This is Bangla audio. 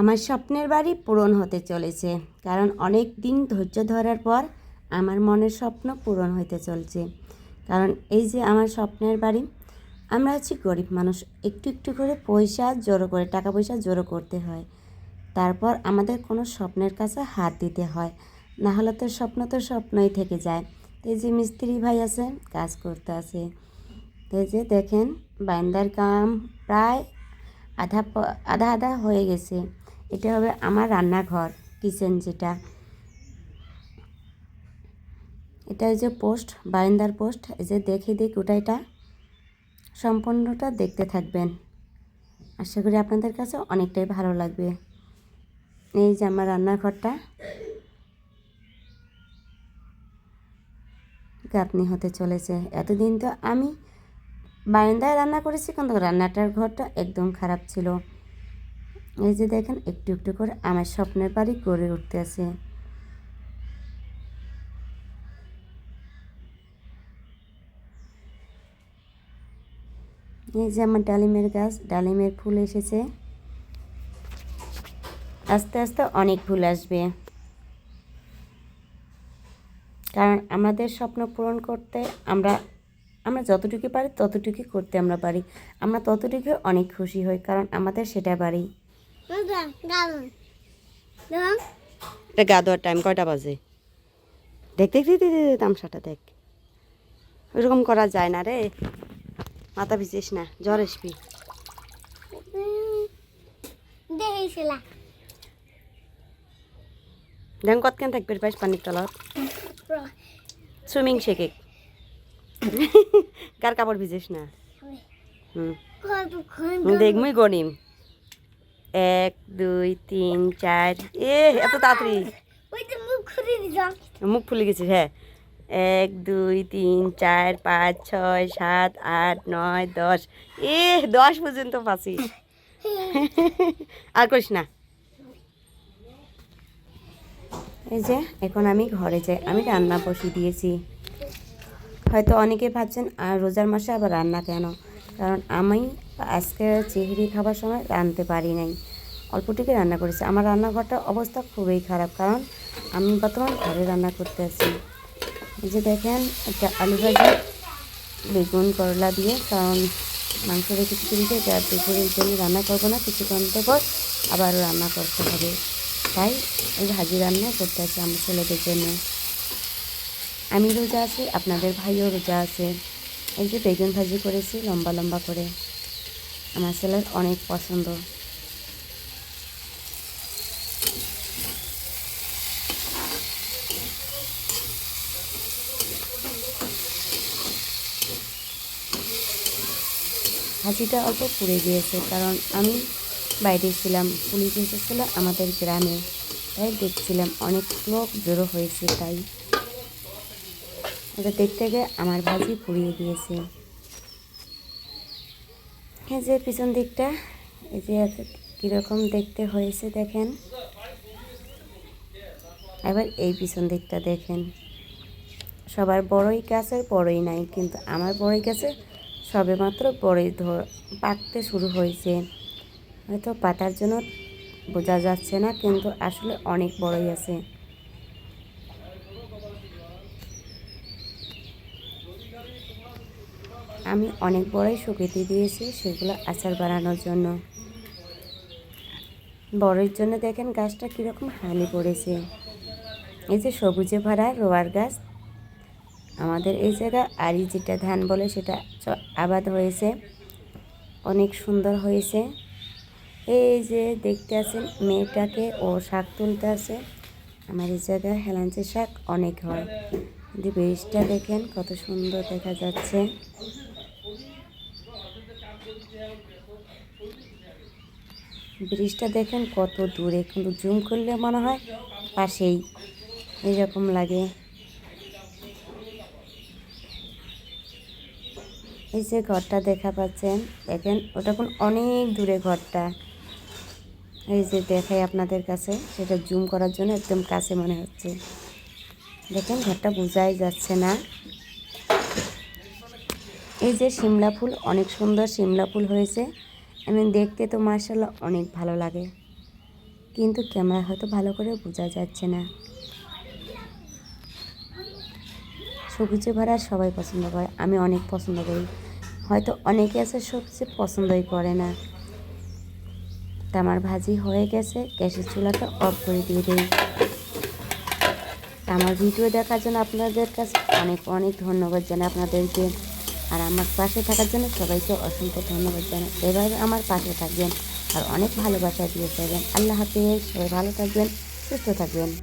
আমার স্বপ্নের বাড়ি পূরণ হতে চলেছে, কারণ অনেক দিন ধৈর্য ধরার পর আমার মনের স্বপ্ন পূরণ হতে চলছে। কারণ এই যে আমার স্বপ্নের বাড়ি, আমরা হচ্ছি গরিব মানুষ, একটু একটু করে পয়সা জড়ো করে, টাকা পয়সা জড়ো করতে হয়। তারপর আমাদের কোনো স্বপ্নের কাছে হাত দিতে হয়, না হলে তো স্বপ্ন তো স্বপ্নই থেকে যায়। তো যে মিস্ত্রি ভাই আছে, কাজ করতে আছে। তো যে দেখেন, বাইন্দার কাম প্রায় আধা আধা আধা হয়ে গেছে। এটা হবে আমার রান্নাঘর কিচেন যেটা। এটা যে পোস্ট বারান্দার পোস্ট এই যে দেখে দিক ওটা এটা। সম্পূর্ণটা দেখতে থাকবেন। আশা করি আপনাদের কাছে অনেকটাই ভালো লাগবে। এই যে আমার রান্নাঘরটা। গাঁথনি হতে চলেছে। এতদিন তো আমি বারান্দায় রান্না করেছি, কিন্তু রান্নাটার ঘরটা একদম খারাপ ছিল। এই যে দেখেন, একটু একটু করে আমার স্বপ্নের বাড়ি গড়ে উঠতে আছে। এই যে আমার ডালিমের গাছ, ডালিমের ফুল এসেছে। আস্তে আস্তে অনেক ফুল আসবে। কারণ আমাদের স্বপ্ন পূরণ করতে আমরা আমরা যতটুকু পারি ততটুকু করতে আমরা পারি। আমরা ততটুকু অনেক খুশি হই, কারণ আমাদের সেটা দেখুন এটা গা দেওয়ার টাইম কয়টা বাজে? দেখ দেখ দেখ, দেখ, তামসাটা দেখ। ওরকম করা যায় না রে। মাথা ভিজিস না জ্বর আসবি। দেখ কতক্ষণ থাকবে পাইস পানির তলত সুইমিং শেখে কার কাপড় ভিজিস না? হুম। দেখ মুই গনিম এক দুই তিন চার এ এত তাড়াতাড়ি। মুখ মুখ ফুলে গেছিস হ্যাঁ। এক দুই তিন চার পাঁচ ছয় সাত আট নয় দশ। এ দশ পর্যন্ত পাচ্ছিস আর করিস না। এই যে এখন আমি ঘরে যাই আমি রান্না বসিয়ে দিয়েছি। হয়তো অনেকে ভাবছেন আর রোজার মাসে আবার রান্না কেন? কারণ আমি আজকে চিংড়ি খাবার সময় রাঁধতে পারি নাই। অল্পটুকু রান্না করেছি। আমার রান্নাঘরটার অবস্থা খুবই খারাপ, কারণ আমি বর্তমান ঘরে রান্না করতে আছি। এই যে দেখেন, একটা আলু ভাজি, বেগুন, করলা দিয়ে, কারণ মাংস রেখেছি কিন্তু এটা দুপুরের জন্য রান্না করব না, কিছুক্ষণ পর আবারও রান্না করতে হবে। তাই ওই ভাজি রান্না করতে আছি আমার ছেলেদের জন্য। আমি রোজা আছি, আপনাদের ভাইও রোজা আছে। এই যে বেগুন ভাজি করেছি, লম্বা লম্বা করে। আমার ছেলের অনেক পছন্দ। ভাজিটা অল্প পুড়ে গিয়েছে, কারণ আমি বাইরে ছিলাম, পুলিশ এসেছিল আমাদের গ্রামে, তাই দেখছিলাম অনেক লোক জড়ো হয়েছে তাই। ওটা দেখতে গিয়ে আমার ভাজি পুড়িয়ে দিয়েছে এই যে পিছন দিকটা, এই যে কীরকম দেখতে হয়েছে দেখেন। এবার এই পিছন দিকটা দেখেন। সবার বড়ই গাছের বড়ই নাই, কিন্তু আমার বড়ই গাছে সবে মাত্র বড়ই ধর পাকতে শুরু হয়েছে। হয়তো পাতার জন্য বোঝা যাচ্ছে না, কিন্তু আসলে অনেক বড়ই আছে। আমি অনেক বড়ই শুকিয়ে দিয়েছি সেগুলো আচার বানানোর জন্য। বড়ের জন্য দেখেন গাছটা কীরকম হালি পড়েছে। এই যে সবুজে ভরা রোয়ার গাছ আমাদের এই জায়গায় আরি যেটা ধান বলে সেটা আবাদ হয়েছে। অনেক সুন্দর হয়েছে। এই যে দেখতে আছেন মেয়েটাকে, ও শাক তুলতে আছে। আমার এই জায়গায় হেলাঞ্চি শাক অনেক হয়। কিন্তু ব্রিজটা দেখেন কত সুন্দর দেখা যাচ্ছে। ব্রিজটা দেখেন কত দূরে, কিন্তু জুম করলে মনে হয় পাশেই। এরকম লাগে। এই যে ঘরটা দেখা পাচ্ছেন, দেখেন, ওটা কোন অনেক দূরে ঘরটা। এই যে দেখাই আপনাদের কাছে, সেটা জুম করার জন্য একদম কাছে মনে হচ্ছে। দেখেন, ঘরটা বোঝাই যাচ্ছে না। এই যে শিমলা ফুল, অনেক সুন্দর শিমলা ফুল হয়েছে। এমনি দেখতে তো মার্শাল্লাহ অনেক ভালো লাগে। কিন্তু ক্যামেরা হয়তো ভালো করে বোঝা যাচ্ছে না। সবজি ভরা সবাই পছন্দ করে, আমি অনেক পছন্দ করি। হয়তো অনেকে আছে সবজি পছন্দই করে না। তা আমার ভাজি হয়ে গেছে, গ্যাসের চুলাটা অফ করে দিয়ে দিই। আমার ভিডিও দেখার জন্য আপনাদের কাছে অনেক অনেক ধন্যবাদ জানাই আপনাদেরকে। আর আমার পাশে থাকার জন্য সবাইকে অসংখ্য ধন্যবাদ জানাই। এভাবে আমার পাশে থাকবেন আর অনেক ভালোবাসা দিয়ে যাবেন আল্লাহ হাফিজ, সবাই ভালো থাকবেন, সুস্থ থাকবেন।